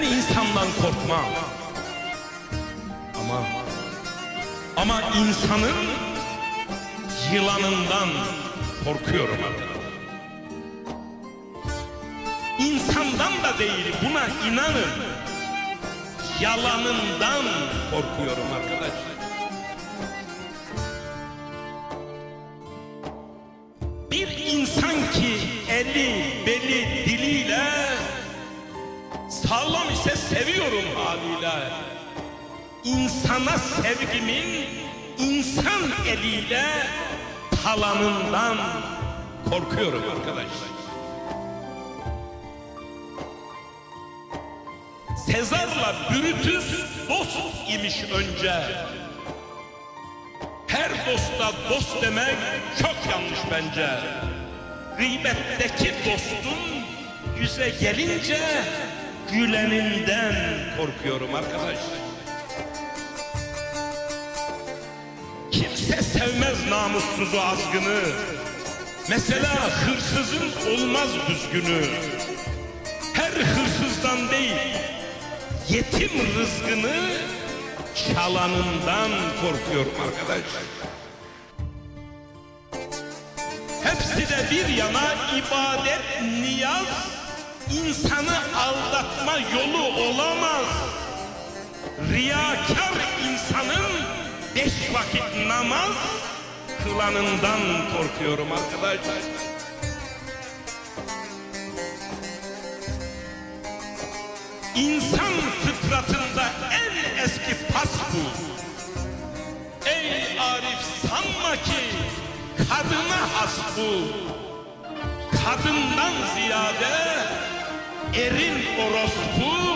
Ben insandan korkmam. Ama ama insanın yılanından korkuyorum. İnsandan da değil buna inanın. Yalanından korkuyorum arkadaşlar. Bir insan ki eli, beli, sağlam ise seviyorum haliyle. İnsana sevgimin insan eliyle talanından korkuyorum arkadaşlar. Sezar'la Brutus dost imiş önce. Her dosta dost demek çok yanlış bence. Gıybetteki dostun yüze gelince güleninden korkuyorum arkadaşlar. Kimse sevmez namussuzu azgını. Mesela hırsızın olmaz düzgünü. Her hırsızdan değil, yetim rızkını çalanından korkuyorum arkadaşlar. Hepsi de bir yana ibadet, niyaz, insanı aldatma yolu olamaz. Riyakar insanın beş vakit namaz kılanından korkuyorum arkadaşlar. İnsan fıtratında en eski pas bu. Ey Arif sanma ki kadına has bu. Kadından ziyade erin orospu